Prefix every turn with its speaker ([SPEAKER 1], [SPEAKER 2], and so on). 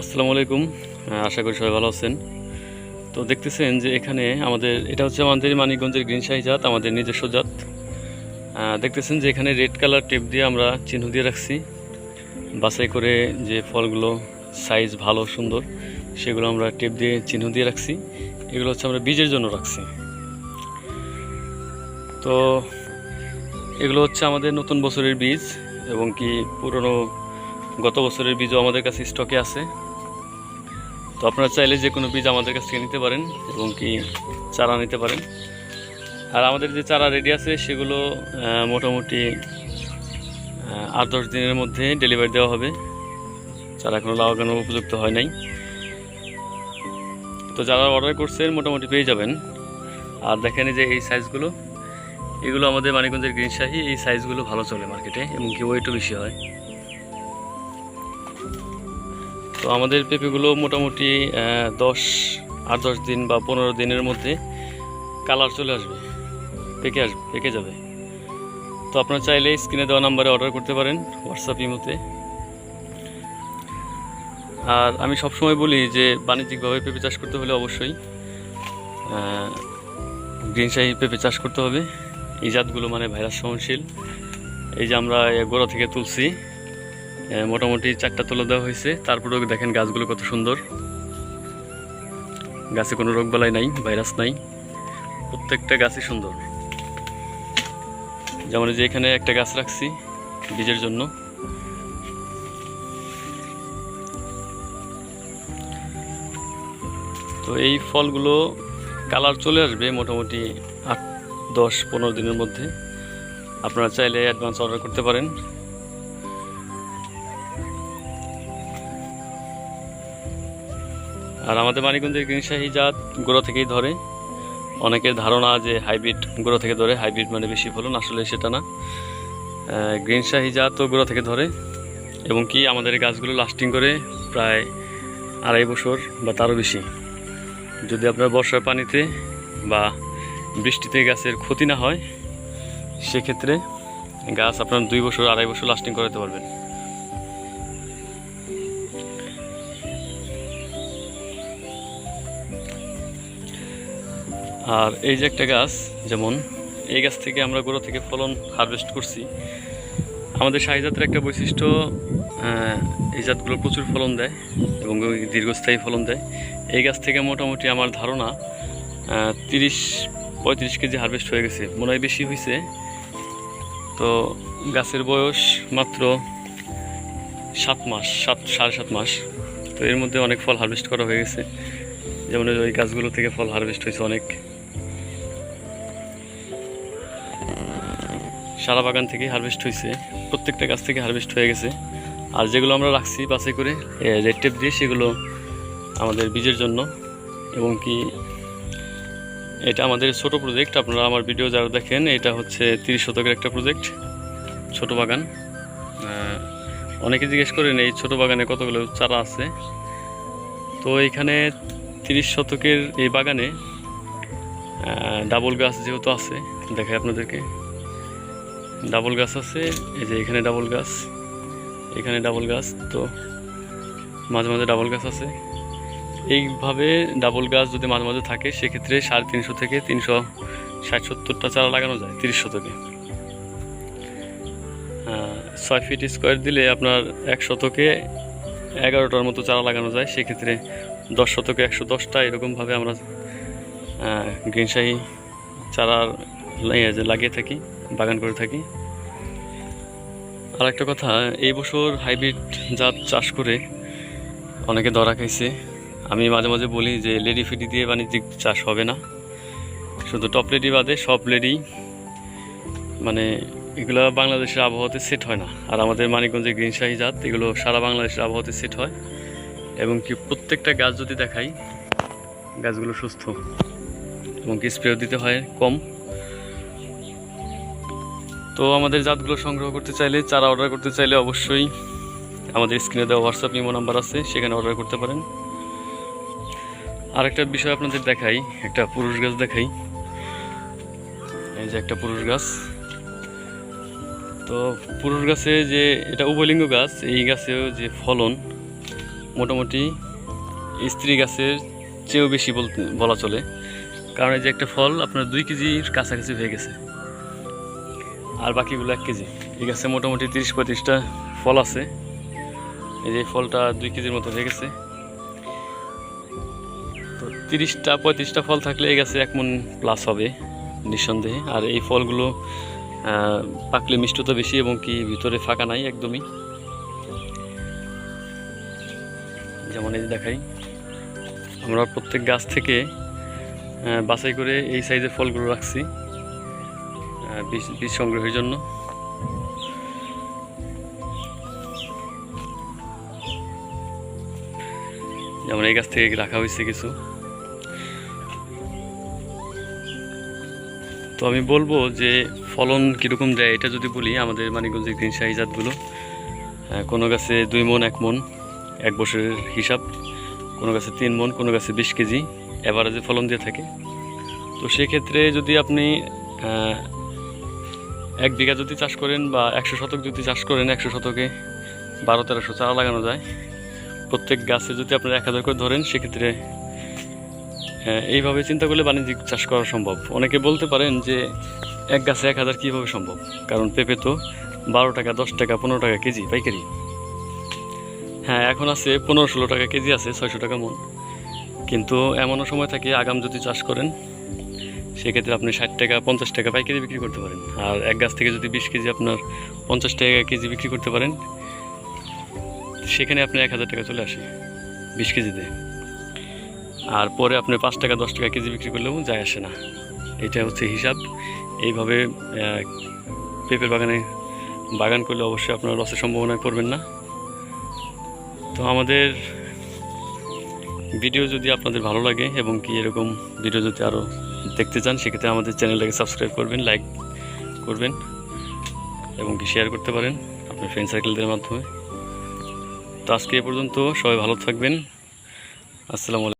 [SPEAKER 1] আসসালামু আলাইকুম। আশা করি সবাই ভালো আছেন। তো দেখতেছেন যে এখানে আমাদের, এটা হচ্ছে আমাদের মানিকগঞ্জের গ্রিন শাহি জাত, আমাদের নিজস্ব জাত। দেখতেছেন যে এখানে রেড কালার টেপ দিয়ে আমরা চিহ্ন দিয়ে রাখছি। বাছাই করে যে ফলগুলো সাইজ ভালো, সুন্দর, সেগুলো আমরা টেপ দিয়ে চিহ্ন দিয়ে রাখছি। এগুলো হচ্ছে আমরা বীজের জন্য রাখছি। তো এগুলো হচ্ছে আমাদের নতুন বছরের বীজ এবং কি পুরনো গত বছরের বীজও আমাদের কাছে স্টকে আছে। তো আপনারা চাইলে যে কোনো বীজ আমাদের কাছ থেকে নিতে পারেন এবং কি চারা নিতে পারেন। আর আমাদের যে চারা রেডি আছে, সেগুলো মোটামুটি আট দশ দিনের মধ্যে ডেলিভারি দেওয়া হবে। চারা এখনও লাগানোর উপযুক্ত হয় নাই। তো যারা অর্ডার করছেন, মোটামুটি পেয়ে যাবেন। আর দেখেন যে এই সাইজগুলো এগুলো আমাদের মানিকগঞ্জের গ্রিন শাহি এই সাইজগুলো ভালো চলে মার্কেটে এবং কি ওয়েটও বেশি হয়। তো আমাদের পেঁপেগুলো মোটামুটি দশ, আট, দশ দিন বা পনেরো দিনের মধ্যে কালার চলে আসবে, পেকে আসবে পেকে যাবে। তো আপনারা চাইলে স্ক্রিনে দেওয়া নাম্বারে অর্ডার করতে পারেন হোয়াটসঅ্যাপ ইমোতে। আর আমি সবসময় বলি যে, বাণিজ্যিকভাবে পেঁপে চাষ করতে হলে অবশ্যই গ্রিন শাহি পেঁপে চাষ করতে হবে। এই জাতগুলো মানে ভাইরাস সহনশীল। এই যে আমরা গোড়া থেকে তুলছি মোটামুটি চারটা তোলা দেওয়া হয়েছে। তারপরেও দেখেন গাছগুলো কত সুন্দর। গাছে কোনো রোগ রোগবালাই নাই, ভাইরাস নাই। প্রত্যেকটা গাছই সুন্দর। যেমন যে এখানে একটা গাছ রাখছি বীজের জন্য। তো এই ফলগুলো কালার চলে আসবে মোটামুটি আট, দশ, পনেরো দিনের মধ্যে। আপনারা চাইলে অ্যাডভান্স অর্ডার করতে পারেন। আর আমাদের মানিকগঞ্জের গ্রিন শাহি জাত গোড়া থেকেই ধরে। অনেকের ধারণা যে হাইব্রিড গোড়া থেকে ধরে হাইব্রিড মানে বেশি ফলন আসলে সেটা না। আহ, গ্রিন শাহি জাতও গোড়া থেকে ধরে। এবং কি আমাদের গাছগুলো লাস্টিং করে প্রায় আড়াই বছর বা তারও বেশি। যদি আপনার বর্ষার পানিতে বা বৃষ্টিতে গাছের ক্ষতি না হয় সেক্ষেত্রে গাছ আপনার দুই বছর আড়াই বছর লাস্টিং করাতে পারবেন। আর এই যে একটা গাছ, যেমন এই গাছ থেকে আমরা গোড়া থেকে ফলন হারভেস্ট করছি। আমাদের শাহি জাতের একটা বৈশিষ্ট্য এই জাতগুলো প্রচুর ফলন দেয় এবং দীর্ঘস্থায়ী ফলন দেয়। এই গাছ থেকে মোটামুটি আমার ধারণা তিরিশ, পঁয়ত্রিশ কেজি হারভেস্ট হয়ে গেছে। মনে হয় বেশি হয়েছে তো গাছের বয়স মাত্র সাত মাস, সাত, সাড়ে সাত মাস। তো এর মধ্যে অনেক ফল হারভেস্ট করা হয়ে গেছে। যেমন ওই গাছগুলো থেকে ফল হারভেস্ট হয়েছে অনেক। সারা বাগান থেকে হারভেস্ট হয়েছে প্রত্যেকটা গাছ থেকে হারভেস্ট হয়ে গেছে। আর যেগুলো আমরা রাখছি বাসে করে রেড টেপ দিয়ে সেগুলো আমাদের বীজের জন্য। এবং কি এটা আমাদের ছোট প্রজেক্ট আপনারা আমার ভিডিও যারা দেখেন, এটা হচ্ছে তিরিশ শতকের একটা প্রজেক্ট ছোট বাগান। অনেকে জিজ্ঞেস করেন, এই ছোট বাগানে কতগুলো চারা আছে? তো এখানে তিরিশ শতকের এই বাগানে ডাবল গাছ যেহেতু আছে, দেখাই আপনাদেরকে। ডাবল গাছ আছে, এই যে এখানে ডাবল গাছ, এখানে ডাবল গাছ, তো মাঝে মাঝে ডাবল গাছ আছে। এইভাবে ডাবল গাছ যদি মাঝে মাঝে থাকে, সেক্ষেত্রে সাড়ে তিনশো থেকে তিনশো ষাট সত্তরটা চারা লাগানো যায় তিরিশ শতকে ছয় ফিট স্কোয়ার দিলে আপনার এক শতকে এগারোটার মতো চারা লাগানো যায়, সেক্ষেত্রে দশ শতকে একশো দশটা, এরকমভাবে আমরা গ্রিন শাহি চারা লাগিয়ে থাকি। বাগান করে থাকি। আর একটা কথা, এই বছর হাইব্রিড জাত চাষ করে অনেকে ধরা খাইছে। আমি মাঝে মাঝে বলি যে, লেডি ফিডি দিয়ে বাণিজ্যিক চাষ হবে না। শুধু টপ লেডি বাদে সব লেডি মানে এগুলো বাংলাদেশের আবহাওয়াতে সেট হয় না। আর আমাদের মানিকগঞ্জের গ্রিন শাহি জাত, এগুলো সারা বাংলাদেশের আবহাওয়াতে সেট হয়। এবং কি প্রত্যেকটা গাছ যদি দেখাই, গাছগুলো সুস্থ এবং কি স্প্রেও দিতে হয় কম। তো আমাদের জাতগুলো সংগ্রহ করতে চাইলে, চারা অর্ডার করতে চাইলে অবশ্যই আমাদের স্ক্রিনে দেওয়া হোয়াটসঅ্যাপ ইমো নাম্বার আছে, সেখানে অর্ডার করতে পারেন। আরেকটা বিষয় আপনাদের দেখাই, একটা পুরুষ গাছ দেখাই। এই যে একটা পুরুষ গাছ। তো পুরুষ গাছে যে এটা উভলিঙ্গ গাছ, এই গাছেও যে ফলন মোটামুটি স্ত্রী গাছের চেয়েও বেশি বলা চলে। কারণ এই যে একটা ফল আপনার দুই কেজির কাছাকাছি হয়ে গেছে। আর বাকিগুলো এক কেজি। এই গাছে মোটামুটি তিরিশ পঁয়ত্রিশটা ফল আছে। এই যে ফলটা দুই কেজির মতো হয়ে গেছে। তো তিরিশটা, পঁয়ত্রিশটা ফল থাকলে এই গাছে এক মন প্লাস হবে নিঃসন্দেহে। আর এই ফলগুলো পাকলে মিষ্টতা বেশি এবং কি ভিতরে ফাঁকা নাই একদমই। যেমন এই দেখাই, আমরা প্রত্যেক গাছ থেকে বাছাই করে এই সাইজের ফলগুলো রাখছি। বীজ বীজ সংগ্রহের জন্য। যেমন এই গাছ থেকে রাখা হয়েছে কিছু। তো আমি বলব যে ফলন কীরকম দেয়, এটা যদি বলি, আমাদের মানিকগঞ্জের গ্রিন শাহি জাতগুলো কোনো গাছে দুই মন, এক মন, এক বছরের হিসাব। কোনো গাছে তিন মন, কোনো গাছে বিশ কেজি অ্যাভারেজে ফলন দিয়ে থাকে। তো সেক্ষেত্রে যদি আপনি এক বিঘা যদি চাষ করেন বা একশো শতক যদি চাষ করেন, একশো শতকে বারো, তেরোশো চারা লাগানো যায়। প্রত্যেক গাছে যদি আপনারা এক হাজার করে ধরেন, সেক্ষেত্রে এইভাবে চিন্তা করলে বাণিজ্যিক চাষ করা সম্ভব। অনেকে বলতে পারেন যে এক গাছে এক হাজার কীভাবে সম্ভব? কারণ পেঁপে তো বারো টাকা, দশ টাকা, পনেরো টাকা কেজি, পাইকারি। হ্যাঁ এখন আছে পনেরো, ষোলো টাকা কেজি আছে, ছয়শো টাকা মন। কিন্তু এমনও সময় থাকে আগাম যদি চাষ করেন সেক্ষেত্রে আপনি ষাট টাকা, পঞ্চাশ টাকা পাইকারি বিক্রি করতে পারেন। আর এক গাছ থেকে যদি বিশ কেজি আপনার পঞ্চাশ টাকা কেজি বিক্রি করতে পারেন, সেখানে আপনি এক হাজার টাকা চলে আসে বিশ কেজিতে। আর পরে আপনি পাঁচ টাকা, দশ টাকা কেজি বিক্রি করলেও যায় আসে না। এটা হচ্ছে হিসাব। এইভাবে পেঁপের বাগানে বাগান করলে অবশ্যই আপনার লসের সম্ভাবনায় পড়বেন না। তো আমাদের ভিডিও যদি আপনাদের ভালো লাগে এবং কি এরকম ভিডিও যদি আরও দেখতে চান, সেক্ষেত্রে আমাদের চ্যানেলটাকে সাবস্ক্রাইব করবেন লাইক করবেন এবং কি শেয়ার করতে পারেন আপনার ফ্রেন্ড সার্কেলদের মাধ্যমে। তো আজকে এ পর্যন্ত, সবাই ভালো থাকবেন। আসসালামু